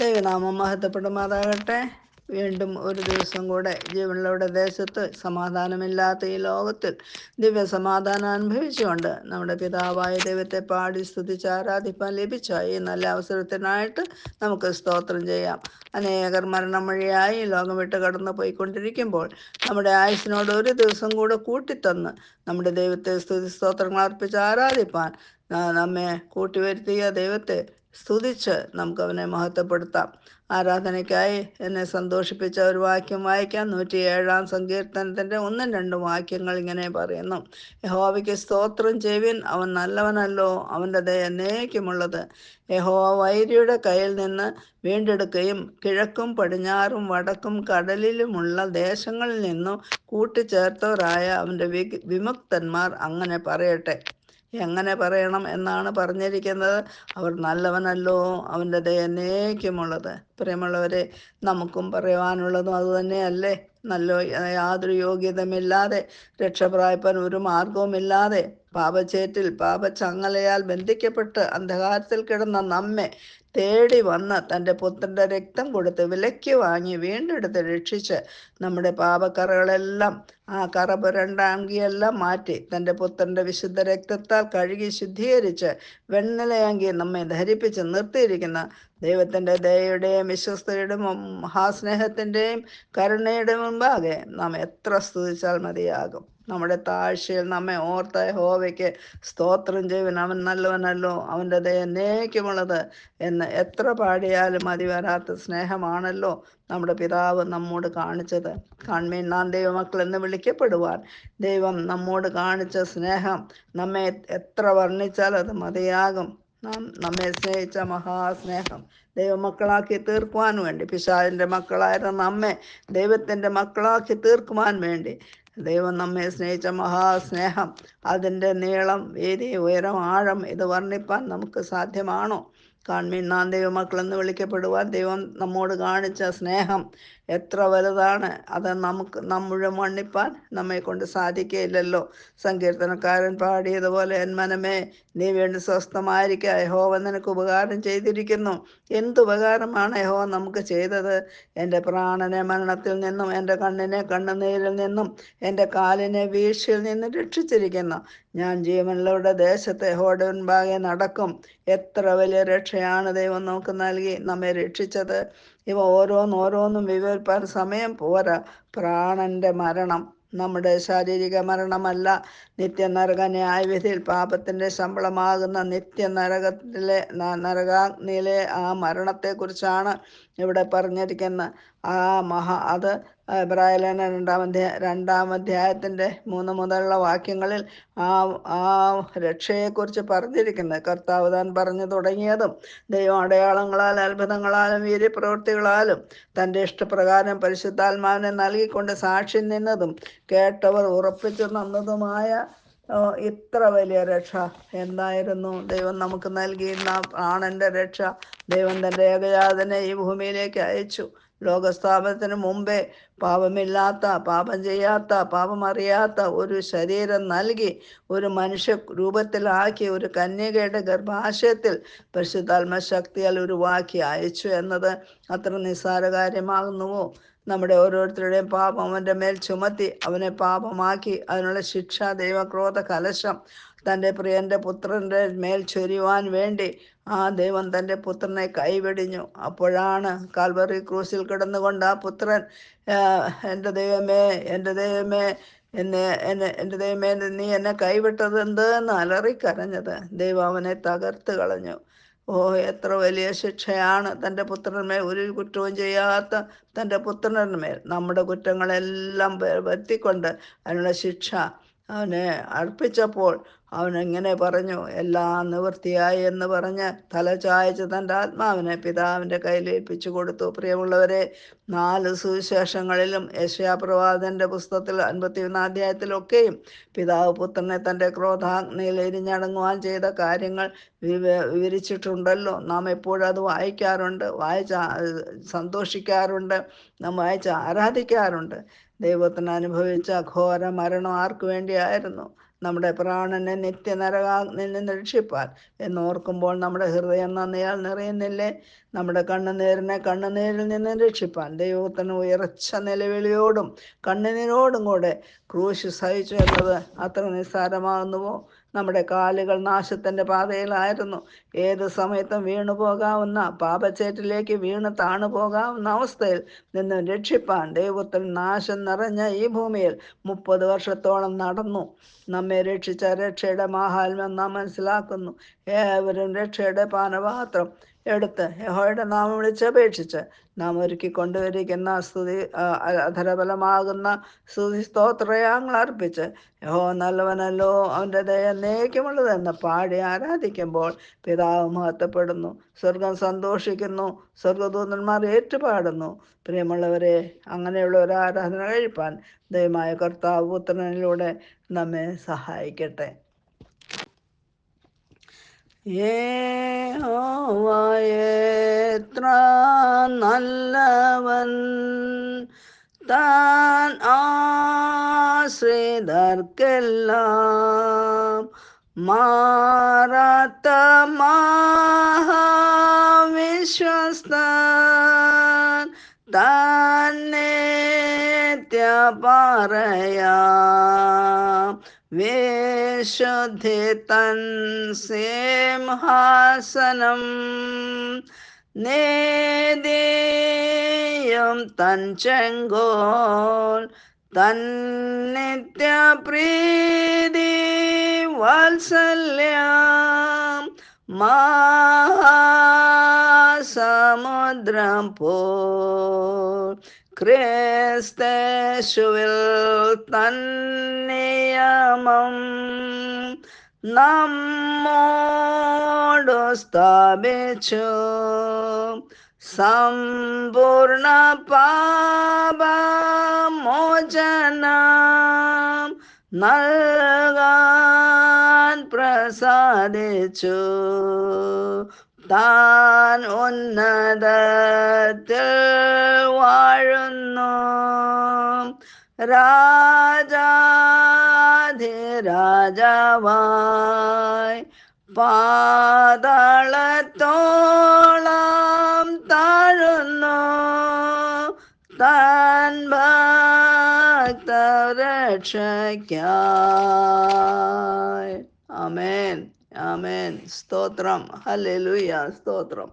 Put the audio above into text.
ദൈവനാമം മഹത്വപ്പെടുമാറാകട്ടെ. വീണ്ടും ഒരു ദിവസം കൂടെ ജീവനുള്ളവരുടെ ദേശത്ത് സമാധാനമില്ലാത്ത ഈ ലോകത്തിൽ ദിവ്യസമാധാനം അനുഭവിച്ചുകൊണ്ട് നമ്മുടെ പിതാവായ ദൈവത്തെ പാടി സ്തുതിച്ച് ആരാധിപ്പാൻ ലഭിച്ച ഈ നല്ല അവസരത്തിനായിട്ട് നമുക്ക് സ്തോത്രം ചെയ്യാം. അനേകർ മരണം വഴിയായി ലോകം വിട്ട് കടന്നു പോയിക്കൊണ്ടിരിക്കുമ്പോൾ നമ്മുടെ ആയുസിനോട് ഒരു ദിവസം കൂടെ കൂട്ടിത്തന്ന് നമ്മുടെ ദൈവത്തെ സ്തുതി സ്തോത്രങ്ങൾ അർപ്പിച്ച് ആരാധിപ്പാൻ നമ്മെ കൂട്ടിവരുത്തിയ ദൈവത്തെ സ്തുതിച്ച് നമുക്ക് അവനെ മഹത്വപ്പെടുത്താം. ആരാധനയ്ക്കായി എന്നെ സന്തോഷിപ്പിച്ച ഒരു വാക്യം വായിക്കാം. നൂറ്റി ഏഴാം സങ്കീർത്തനത്തിന്റെ ഒന്നും രണ്ടും വാക്യങ്ങൾ ഇങ്ങനെ പറയുന്നു. യഹോവയ്ക്ക് സ്തോത്രം ചെയ്യുവിൻ. അവൻ നല്ലവനല്ലോ. അവന്റെ ദയ എന്നേക്കുമുള്ളത്. യഹോവ വൈരിയുടെ കയ്യിൽ നിന്ന് വീണ്ടെടുക്കുകയും കിഴക്കും പടിഞ്ഞാറും വടക്കും കടലിലുമുള്ള ദേശങ്ങളിൽ നിന്നും കൂട്ടിച്ചേർത്തവരായ അവന്റെ വിമുക്തന്മാർ അങ്ങനെ പറയട്ടെ. എങ്ങനെ പറയണം എന്നാണ് പറഞ്ഞിരിക്കുന്നത്. അവർ നല്ലവനല്ലോ അവന്റെ ദയ എന്നേക്കുമുള്ളത് പ്രിയമുള്ളവരെ നമുക്കും പറയുവാനുള്ളതും അതുതന്നെയല്ലേ നല്ല യാതൊരു യോഗ്യതമില്ലാതെ രക്ഷപ്രായപ്പൻ ഒരു മാർഗവുമില്ലാതെ പാപച്ചേറ്റിൽ പാപചങ്ങലയാൽ ബന്ധിക്കപ്പെട്ട് അന്ധകാരത്തിൽ കിടന്ന നമ്മെ തേടി വന്ന് തന്റെ പുത്രന്റെ രക്തം കൊടുത്ത് വിലയ്ക്ക് വാങ്ങി വീണ്ടെടുത്ത് രക്ഷിച്ച് നമ്മുടെ പാപക്കറകളെല്ലാം ആ കറ പുരണ്ടാങ്കിയെല്ലാം മാറ്റി തന്റെ പുത്രന്റെ വിശുദ്ധ രക്തത്താൽ കഴുകി ശുദ്ധീകരിച്ച് വെണ്ണലയാങ്കി നമ്മെ ധരിപ്പിച്ച് നിർത്തിയിരിക്കുന്ന ദൈവത്തിന്റെ ദയയുടെയും വിശ്വസ്തയുടെയും മഹാസ്നേഹത്തിന്റെയും കരുണയുടെ മുമ്പാകെ നാം എത്ര സ്തുതിച്ചാൽ മതിയാകും. നമ്മുടെ താഴ്ചയിൽ നമ്മെ ഓർത്ത ഹോവയ്ക്ക് സ്തോത്രം ചെയ്യുവൻ. അവൻ നല്ലവനല്ലോ അവന്റെ ദയ എന്നേക്കുമുള്ളത് എന്ന്. എത്ര പാടിയാലും മതി വരാത്ത സ്നേഹമാണല്ലോ നമ്മുടെ പിതാവ് നമ്മോട് കാണിച്ചത്. കാൺമീൻ നാം ദൈവമക്കൾ എന്ന് വിളിക്കപ്പെടുവാൻ. ദൈവം നമ്മോട് കാണിച്ച സ്നേഹം നമ്മെ എത്ര വർണിച്ചാൽ അത് മതിയാകും. നാം നമ്മെ സ്നേഹിച്ച മഹാസ്നേഹം ദൈവമക്കളാക്കി തീർക്കുവാൻ വേണ്ടി. പിശാചിന്റെ മക്കളായിരുന്ന നമ്മെ ദൈവത്തിന്റെ മക്കളാക്കി തീർക്കുവാൻ വേണ്ടി. ദൈവം നമ്മെ സ്നേഹിച്ച മഹാസ്നേഹം. അതിന്റെ നീളം വീതി ഉയരം ആഴം ഇത് വർണിപ്പാൻ നമുക്ക് സാധ്യമാണോ? കാൺമീൻ. നാം ദൈവമക്കളെന്ന് വിളിക്കപ്പെടുവാൻ ദൈവം നമ്മോട് കാണിച്ച സ്നേഹം എത്ര വലുതാണ്. അത് നമുക്ക് നമ്മുടെ മണ്ണിപ്പാൻ നമ്മെ കൊണ്ട് സാധിക്കുകയില്ലല്ലോ സങ്കീർത്തനക്കാരൻ പാടിയതുപോലെ എൻ മനമേ നീ വേണ്ടി സ്വസ്ഥമായിരിക്കുക യഹോവ നിനക്ക് ഉപകാരം ചെയ്തിരിക്കുന്നു. എന്തുപകാരമാണ് യഹോവ നമുക്ക് ചെയ്തത്? എന്റെ പ്രാണനെ മരണത്തിൽ നിന്നും എന്റെ കണ്ണിനെ കണ്ണുനീരിൽ നിന്നും എന്റെ കാലിനെ വീഴ്ചയിൽ നിന്നും രക്ഷിച്ചിരിക്കുന്നു. ഞാൻ ജീവനിലൂടെ ദേശത്തെ യഹോയുടെ മുൻപാകെ നടക്കും. എത്ര വലിയ രക്ഷയാണ് ദൈവം നമുക്ക് നൽകി. നമ്മെ രക്ഷിച്ചത്. ഇവ ഓരോന്നോരോന്നും വിവരിപ്പാൻ സമയം പോരാ. പ്രാണന്റെ മരണം നമ്മുടെ ശാരീരിക മരണമല്ല. നിത്യ നരക ന്യായവിധിയിൽ പാപത്തിന്റെ ശമ്പളമാകുന്ന നിത്യ നരകത്തിലെ നരകാഗ്നിയിലെ ആ മരണത്തെക്കുറിച്ചാണ് ഇവിടെ പറഞ്ഞിരിക്കുന്നത്. ആ മഹാ അത് എബ്രായലേന രണ്ടാം അധ്യായ രണ്ടാം അധ്യായത്തിന്റെ മൂന്ന് മുതലുള്ള വാക്യങ്ങളിൽ ആ ആ രക്ഷയെക്കുറിച്ച് പറഞ്ഞിരിക്കുന്നത് കർത്താവ് താൻ പറഞ്ഞു തുടങ്ങിയതും ദൈവം അടയാളങ്ങളാൽ അത്ഭുതങ്ങളാലും വീര്യപ്രവൃത്തികളാലും തന്റെ ഇഷ്ടപ്രകാരം പരിശുദ്ധാത്മാവിനെ നൽകിക്കൊണ്ട് സാക്ഷി നിന്നതും കേട്ടവർ ഉറപ്പിച്ചു നിന്നതുമായ ഇത്ര വലിയ രക്ഷ എന്തായിരുന്നു? ദൈവം നമുക്ക് നൽകിയിരുന്ന ആണന്റെ രക്ഷ. ദൈവം തന്റെ ഏകജാതനെ ഈ ഭൂമിയിലേക്ക് അയച്ചു. ലോകസ്ഥാപനത്തിന് മുമ്പേ പാപമില്ലാത്ത പാപം ചെയ്യാത്ത പാപമറിയാത്ത ഒരു ശരീരം നൽകി ഒരു മനുഷ്യ രൂപത്തിലാക്കി ഒരു കന്യകയുടെ ഗർഭാശയത്തിൽ പരിശുദ്ധാത്മ ശക്തിയാൽ ഉരുവാക്കി അയച്ചു എന്നത് അത്ര നിസ്സാര കാര്യമാകുന്നുവോ നമ്മുടെ ഓരോരുത്തരുടെയും പാപം അവന്റെ മേൽ ചുമത്തി അവനെ പാപമാക്കി. അതിനുള്ള ശിക്ഷ ദൈവക്രോധ കലശം തന്റെ പ്രിയന്റെ പുത്രന്റെ മേൽ ചൊരിയുവാൻ വേണ്ടി ആ ദൈവം തന്റെ പുത്രനെ കൈവെടിഞ്ഞു. അപ്പോഴാണ് കാൽവറി ക്രൂസിൽ കിടന്നുകൊണ്ട് ആ പുത്രൻ എന്റെ ദൈവമേ എന്റെ ദൈവമേ എന്നെ എന്നെ എന്റെ ദൈവമേ നീ എന്നെ കൈവിട്ടത് എന്തെന്ന് അലറിക്കരഞ്ഞത് ദൈവം അവനെ തകർത്ത് കളഞ്ഞു. ഓ എത്ര വലിയ ശിക്ഷയാണ് തന്റെ പുത്രന്മേൽ ഒരു കുറ്റവും ചെയ്യാത്ത തന്റെ പുത്രന്മേൽ. നമ്മുടെ കുറ്റങ്ങളെല്ലാം വരുത്തിക്കൊണ്ട് അതിനുള്ള ശിക്ഷ അവനെ അർപ്പിച്ചപ്പോൾ അവൻ എങ്ങനെ പറഞ്ഞു? എല്ലാം നിവൃത്തിയായി എന്ന് പറഞ്ഞ് തല ചായച്ച് തന്റെ ആത്മാവിനെ പിതാവിന്റെ കയ്യിൽ ഏൽപ്പിച്ചു കൊടുത്തു. പ്രിയമുള്ളവരെ നാല് സുവിശേഷങ്ങളിലും യശയാപ്രവാദന്റെ പുസ്തകത്തിൽ അൻപത്തിയൊന്നാം അധ്യായത്തിലൊക്കെയും പിതാവ് പുത്രനെ തന്റെ ക്രോധാഗ്നിയിൽ എരിഞ്ഞടങ്ങുവാൻ ചെയ്ത കാര്യങ്ങൾ വിവരിച്ചിട്ടുണ്ടല്ലോ. നാം എപ്പോഴും അത് വായിക്കാറുണ്ട് വായിച്ച സന്തോഷിക്കാറുണ്ട് നാം വായിച്ച് ആരാധിക്കാറുണ്ട്. ദൈവത്തിന് അനുഭവിച്ച ഘോര മരണം ആർക്കു വേണ്ടിയായിരുന്നു? നമ്മുടെ പ്രാണനെ നിത്യനരകാഗ്നിൽ നിന്ന് രക്ഷിപ്പാൻ എന്നോർക്കുമ്പോൾ നമ്മുടെ ഹൃദയം നന്ദിയാൽ നിറയുന്നില്ലേ? നമ്മുടെ കണ്ണുനീരിനെ കണ്ണുനീരിൽ നിന്ന് രക്ഷിപ്പാൻ ദൈവത്തിന് ഉയർച്ച നിലവിളിയോടും കണ്ണുനീരോടും കൂടെ ക്രൂശ് സഹിച്ചു എന്നത് അത്ര നിസ്സാരമാകുന്നുവോ? നമ്മുടെ കാലുകൾ നാശത്തിന്റെ പാതയിലായിരുന്നു. ഏത് സമയത്തും വീണു പോകാവുന്ന പാപച്ചേറ്റിലേക്ക് വീണ് താണു പോകാവുന്ന അവസ്ഥയിൽ നിന്ന് രക്ഷിപ്പാൻ ദൈവത്തിൽ നാശം നിറഞ്ഞ ഈ ഭൂമിയിൽ മുപ്പത് വർഷത്തോളം നടന്നു. നമ്മെ രക്ഷിച്ച രക്ഷയുടെ മാഹാത്മ്യം നാം മനസ്സിലാക്കുന്നു. ഏവരും രക്ഷയുടെ പാനപാത്രം എടുത്ത് യഹോയുടെ നാമം വിളിച്ചപേക്ഷിച്ച് നാം ഒരുക്കി കൊണ്ടുവരിക്കുന്ന സ്തുതി അധരബലമാകുന്ന സ്തുതി സ്തോത്രയാങ്ങൾ അർപ്പിച്ച് യഹോ നല്ലവനല്ലോ അവന്റെ ദയ എന്നേക്കുമുള്ളതെന്ന് പാടി ആരാധിക്കുമ്പോൾ പിതാവ് മഹത്വപ്പെടുന്നു സ്വർഗം സന്തോഷിക്കുന്നു സ്വർഗദൂതന്മാർ ഏറ്റുപാടുന്നു. പ്രിയമുള്ളവരെ അങ്ങനെയുള്ള ഒരു ആരാധന കഴിപ്പാൻ ദയമായ കർത്താവ് പുത്രനിലൂടെ നമ്മെ സഹായിക്കട്ടെ. ஏற்ற நல்லவன் தான் ஆசிரிதற்கெல்லாம் மாரத்தமாக விஸ்வஸ்தான் தன்னேத்திய பாரையா वेषधितन् सेमहासनं नेदेयं तञ्चङ्गोन् तन्नित्यप्रीदिवत्सल्यां मा समुद्रं पो ക്രിസ്തേശുവിൽ തന്നിയമം നമ്മോടു സ്ഥാപിച്ചു. സമ്പൂർണ പാപമോചന നൽകാൻ പ്രസാദിച്ചു. താൻ ഉന്നതത്തിൽ വാഴുന്നു രാജാധിരാജാവായി പാതാളത്തോളം താഴുന്നു താൻ ഭക്തരക്ഷയ്ക്കായി ആമേൻ ആമേൻ സ്തോത്രം ഹല്ലേലൂയ സ്തോത്രം